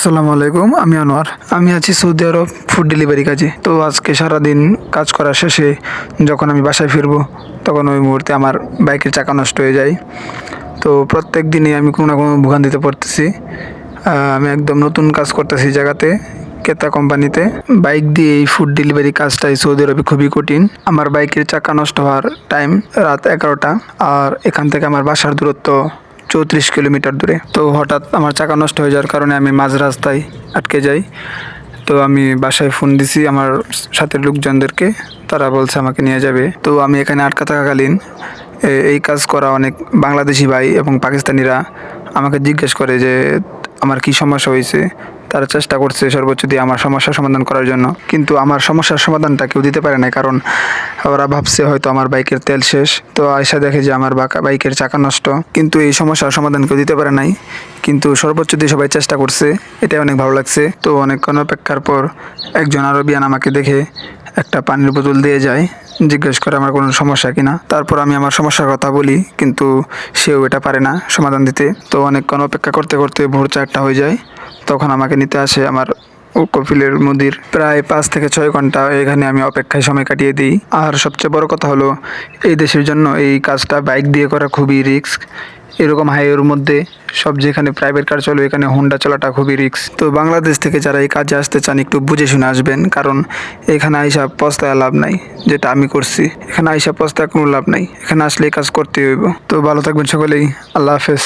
আসসালামু আলাইকুম, আমি আনোয়ার। আমি আছি সৌদি আরব ফুড ডেলিভারি কাজে। তো আজকে সারাদিন কাজ করা শেষে যখন আমি বাসায় ফিরবো, তখন ওই মুহূর্তে আমার বাইকের চাকা নষ্ট হয়ে যায়। তো প্রত্যেক দিনই আমি কোনো না কোনো ভোগান্তিতে পড়তেছি। আমি একদম নতুন কাজ করতেছি জায়গাতে কেতা কোম্পানিতে। বাইক দিয়ে এই ফুড ডেলিভারি কাজটাই সৌদি আরবে খুবই কঠিন। আমার বাইকের চাকা নষ্ট হওয়ার টাইম রাত এগারোটা। আর এখান থেকে আমার বাসার দূরত্ব চৌত্রিশ কিলোমিটার দূরে। তো হঠাৎ আমার চাকা নষ্ট হয়ে যাওয়ার কারণে আমি মাঝ রাস্তায় আটকে যাই। তো আমি বাসায় ফোন দিছি আমার সাথে লোকজনদেরকে। তারা বলছে আমাকে নিয়ে যাবে। তো আমি এখানে আটকা থাকাকালীন এই কাজ করা অনেক বাংলাদেশি ভাই এবং পাকিস্তানিরা আমাকে জিজ্ঞেস করে যে, আমার কি সমস্যা হয়েছে? তারা চেষ্টা করছে সর্বোচ্চ দিয়ে আমার সমস্যার সমাধান করার জন্য। কিন্তু আমার সমস্যার সমাধানটা কেউ দিতে পারে না, কারণ ওরা ভাবছে হয়তো আমার বাইকের তেল শেষ। তো আয়সা দেখে যে আমার বাইকের চাকা নষ্ট। কিন্তু এই সমস্যার সমাধান কেউ দিতে পারে নাই। কিন্তু সর্বোচ্চ দিয়ে সবাই চেষ্টা করছে। এটাই অনেক ভালো লাগছে। তো অনেকক্ষণ অপেক্ষার পর একজন আরবিয়ান আমাকে দেখে একটা পানির বোতল দিয়ে যায়। জিজ্ঞেস করে, আমার কোনো সমস্যা কিনা তারপর আমি আমার সমস্যার কথা বলি, কিন্তু সেও এটা পারে না সমাধান দিতে। তো অনেকক্ষণ অপেক্ষা করতে করতে ভোর চারটা হয়ে যায়। তখন আমাকে নিতে আসে আমার কপিলের মুদির। প্রায় পাঁচ থেকে ছয় ঘণ্টা এখানে আমি অপেক্ষায় সময় কাটিয়ে দিই। আর সবচেয়ে বড় কথা হলো, এই দেশের জন্য এই কাজটা বাইক দিয়ে করা খুবই রিস্ক। এরকম হাইওয়ের মধ্যে সব যেখানে প্রাইভেট কার চলে এখানে হোন্ডা চলাটা খুবই রিস্ক। তো বাংলাদেশ থেকে যারা এই কাজে আসতে চান, একটু বুঝে শুনে আসবেন। কারণ এখানে আইসা পস্তায় লাভ নাই, যেটা আমি করছি। এখানে আইসা পস্তায় কোনো লাভ নাই। এখানে আসলে এই কাজ করতে হইব। তো ভালো থাকবেন সকলেই। আল্লাহ হাফেজ।